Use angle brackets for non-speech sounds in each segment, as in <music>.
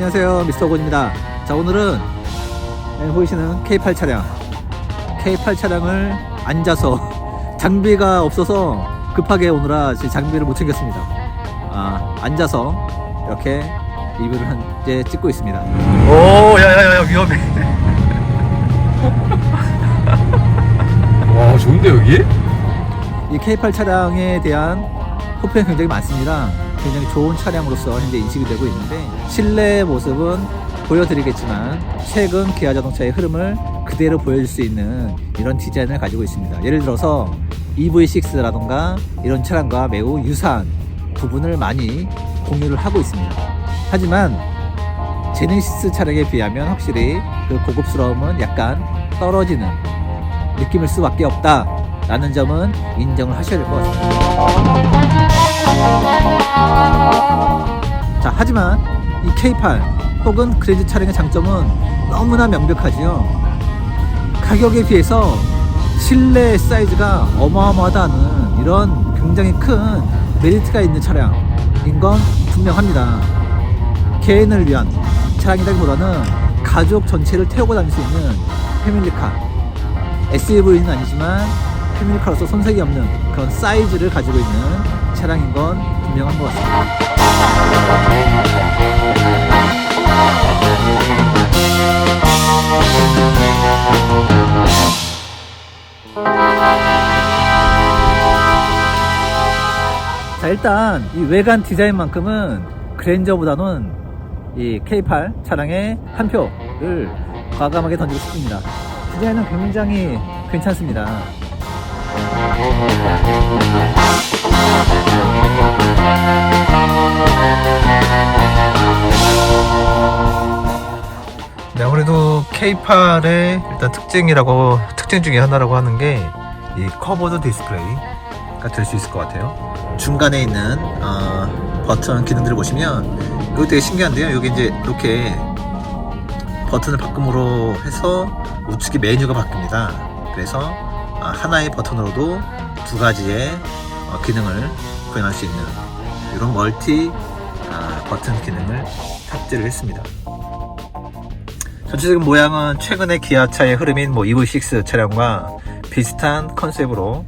안녕하세요 미스터 고입니다 자 오늘은 네, 보이시는 K8 차량 K8 차량을 앉아서 <laughs> 장비가 없어서 급하게 오느라 제 장비를 못 챙겼습니다 아 앉아서 이렇게 리뷰를 현재 찍고 있습니다 오, 야야야 위험해. 와, 좋은데 여기? 이 K8 차량에 대한 호평이 굉장히 많습니다. 굉장히 좋은 차량으로서 현재 인식이 되고 있는데 실내 모습은 보여드리겠지만 최근 기아 자동차의 흐름을 그대로 보여줄 수 있는 이런 디자인을 가지고 있습니다. 예를 들어서 EV6라던가 이런 차량과 매우 유사한 부분을 많이 공유를 하고 있습니다. 하지만 제네시스 차량에 비하면 확실히 그 고급스러움은 약간 떨어지는 느낌일 수밖에 없다라는 점은 인정을 하셔야 될 것 같습니다. 자, 하지만 이 K8 혹은 그랜저 차량의 장점은 너무나 명백하지요. 가격에 비해서 실내 사이즈가 어마어마하다는 이런 굉장히 큰 메리트가 있는 차량인 건 분명합니다. 개인을 위한 차량이라기보다는 가족 전체를 태우고 다닐 수 있는 패밀리카 SUV는 아니지만 패밀리카로서 손색이 없는 그런 사이즈를 가지고 있는 차량인 건 분명한 것 같습니다. 자 일단 이 외관 디자인만큼은 그랜저보다는 이 K8 차량의 한 표를 과감하게 던지고 싶습니다. 디자인은 굉장히 괜찮습니다. 네, 아무래도 K8의 일단 특징이라고 특징 중에 하나라고 하는 게 이 커버드 디스플레이가 될 수 있을 것 같아요. 중간에 있는 어, 버튼 기능들을 보시면 이거 되게 신기한데요. 여기 이제 이렇게 버튼을 바꿈으로 해서 우측에 메뉴가 바뀝니다. 그래서 아, 하나의 버튼으로도 두 가지의 어, 기능을 구현할 수 있는 이런 멀티 아, 버튼 기능을 탑재를 했습니다. 전체적인 모양은 최근의 기아차의 흐름인 뭐 EV6 차량과 비슷한 컨셉으로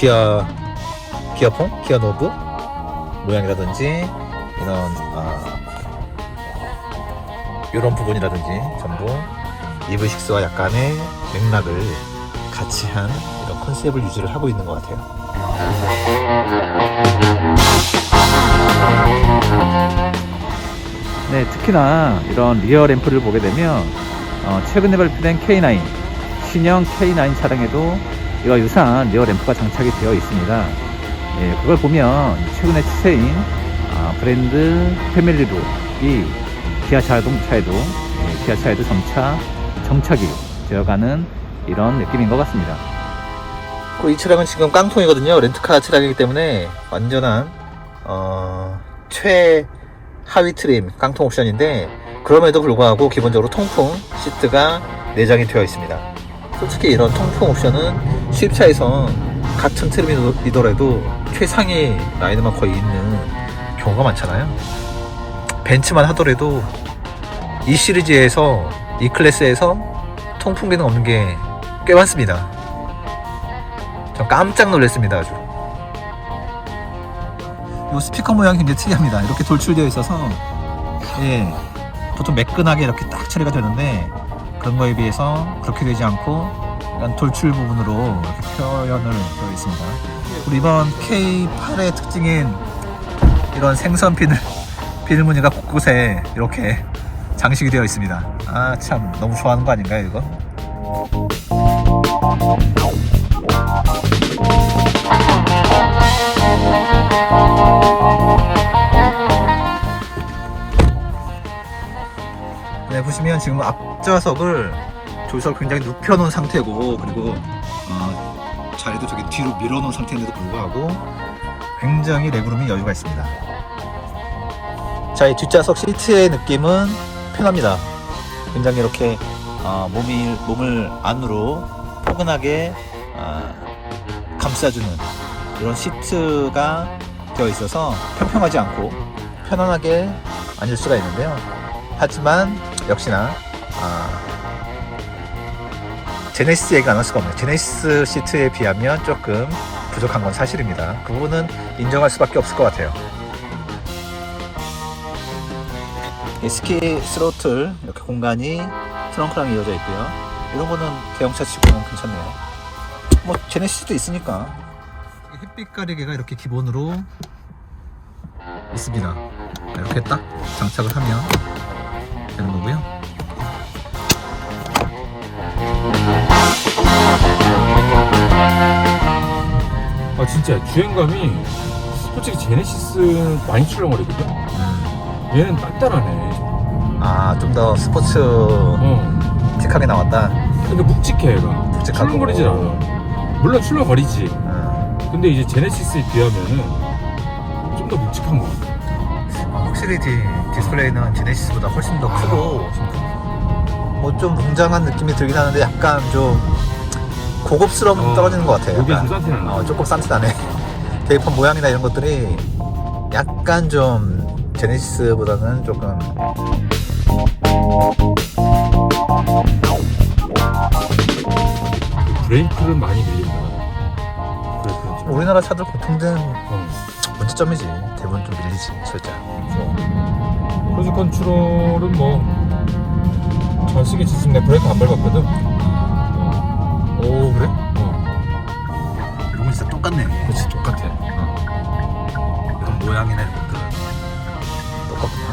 기아 기아폰, 기아 노브 모양이라든지 이런 아, 이런 부분이라든지 전부 EV6와 약간의 맥락을 같이 한 이런 컨셉을 유지를 하고 있는 것 같아요. 네, 특히나 이런 리어 램프를 보게 되면 어, 최근에 발표된 K9 신형 K9 차량에도 이와 유사한 리어 램프가 장착이 되어 있습니다. 예, 그걸 보면 최근의 추세인 아, 브랜드 패밀리룩이 기아 자동차에도 예, 기아 차에도 점차 정착이 되어가는 이런 느낌인 것 같습니다. 그리고 이 차량은 지금 깡통이거든요. 렌트카 차량이기 때문에 완전한 어, 최하위 트림 깡통 옵션인데 그럼에도 불구하고 기본적으로 통풍 시트가 내장이 되어 있습니다. 솔직히 이런 통풍 옵션은 수입차에서 같은 트림이더라도 최상위 라인에만 거의 있는 경우가 많잖아요. 벤츠만 하더라도 이 시리즈에서 이 클래스에서 통풍 기능 없는 게 꽤 많습니다. 저 깜짝 놀랐습니다 아주 이 스피커 모양이 굉장히 특이합니다 이렇게 돌출되어 있어서 예 보통 매끈하게 이렇게 딱 처리가 되는데 그런 거에 비해서 그렇게 되지 않고 약간 돌출 부분으로 이렇게 표현을 되어 있습니다. 그리고 이번 K8의 특징인 이런 생선 비늘 <laughs> 비늘 무늬가 곳곳에 이렇게 장식이 되어 있습니다. 아 참 너무 좋아하는 거 아닌가요 이거 네, 보시면 지금 앞좌석을 조수석 굉장히 눕혀놓은 상태고 그리고 어, 자리도 저기 뒤로 밀어놓은 상태인데도 불구하고 굉장히 레그룸이 여유가 있습니다. 자, 이 뒷좌석 시트의 느낌은 편합니다. 굉장히 이렇게 어, 몸이 몸을 안으로 포근하게 어, 감싸주는 이런 시트가 되어 있어서 평평하지 않고 편안하게 앉을 수가 있는데요. 하지만 역시나 아, 제네시스 얘기가 안 할 수가 없네요. 제네시스 시트에 비하면 조금 부족한 건 사실입니다. 그 부분은 인정할 수밖에 없을 것 같아요. 이 스키 스로틀 이렇게 공간이 트렁크랑 이어져 있고요. 이런 거는 대형차 치고는 괜찮네요. 뭐 제네시스도 있으니까. 햇빛 가리개가 이렇게 기본으로 있습니다. 이렇게 딱 장착을 하면 되는 거고요. 아 진짜 주행감이 솔직히 제네시스는 많이 출렁거리거든? 얘는 단단하네. 아, 좀 더 스포츠 어. 틱하게 나왔다. 그러니까 묵직해 얘가. 묵직하고. 출렁거리질 않아. 물론 출렁거리지. 음. 근데 이제 제네시스에 비하면은 좀 더 묵직한 것 같아. 아, 확실히 디, 디스플레이는 제네시스보다 훨씬 더 크고 뭐 좀 웅장한 느낌이 들긴 하는데 약간 좀 고급스러움 어, 떨어지는 것 같아요. 약간. 좀 어, 조금 싼티나네. <laughs> 계기판 모양이나 이런 것들이 약간 좀 제네시스보다는 조금 브레이크를 많이 밀린다 브레이크는 좀 우리나라 차들 공통된 어. 문제점이지. 대부분 좀 밀리지, 살짝. 크루즈 컨트롤은 뭐 잘 쓰겠지 지금 내 브레이크 안 밟았거든 어. 오, 그래? 어. 이런 거 진짜 똑같네. 그렇지 똑같아 어. 이런 모양이나 이런 것들 똑같구나.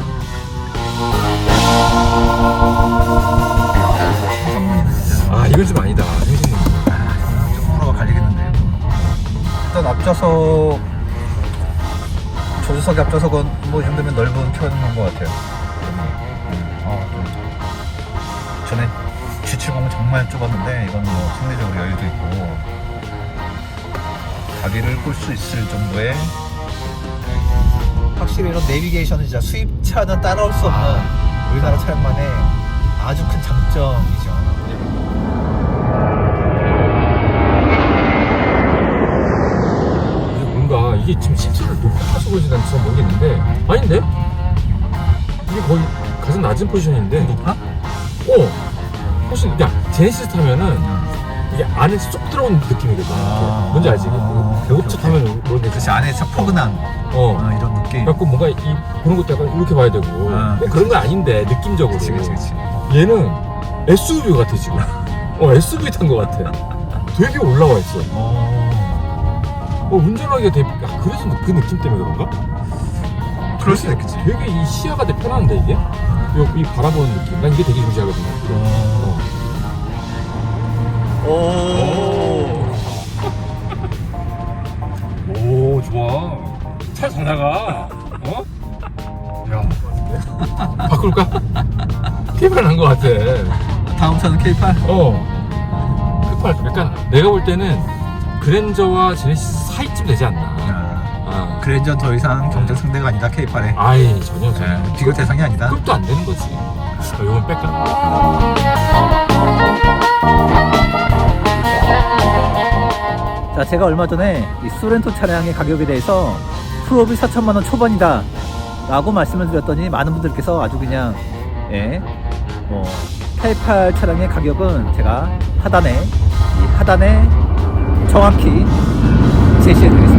아 이건 좀 아니다 생각는 좀 호불호가 갈리겠는데요. 일단 앞좌석 조수석이 앞좌석은 뭐 정도면 넓은 표현인 것 같아요. 어, 좀. 전에 G70은 정말 좁았는데 이건 뭐 상대적으로 여유도 있고 가게를 꿀 수 있을 정도의 확실히 이런 내비게이션은 진짜 수입차는 따라올 수 없는 우리나라 차량만의 아주 큰 장점이죠. 뭔가 이게 지금 17 쓰고 지난 지잘 모르겠는데 아닌데? 이게 거의 가장 낮은 포지션인데 높아? 어! 훨씬 야 제네시스 타면은 이게 안에 쏙 들어온 느낌이거든 아. 뭔지 알지? 뭐 아. 고차 타면 모르겠어 그치 안에서 포근한 어. 아, 이런 느낌 그래갖고 뭔가 이 보는 것도 약간 이렇게 봐야 되고 아, 뭐 그런 건 아닌데 느낌적으로 그치, 그치, 그치. 얘는 SUV 같아 지금 <laughs> 어 SUV 탄거 같아 되게 올라와 있어 어. 어 운전하기가 되게 아, 그래서 그 느낌 때문에 그런가? 그럴 수도 있겠지. 되게 이 시야가 되게 편한데 이게 이, 이 바라보는 느낌 난 이게 되게 중시하거든요 어. 오. 오 좋아 차 잘 나가 어? 야 바꿀까? 케이팔 난것 같아 다음 차는 K8. 어 케이팔 약간 내가 볼 때는 그랜저와 제네시스 사이쯤 되지 않나 아, 그랜저 더 이상 경쟁 상대가 아니다 K8에. 아이 전혀 전혀 네, 비교 대상이 아니다. 급도 안 되는 거지 어, 이건 뺄까? 자, 제가 얼마 전에 이 소렌토 차량의 가격에 대해서 프로비 4천만 원 초반이다 라고 말씀을 드렸더니 많은 분들께서 아주 그냥 예, 뭐 K8 차량의 가격은 제가 하단에 이 하단에 정확히 seçildiniz.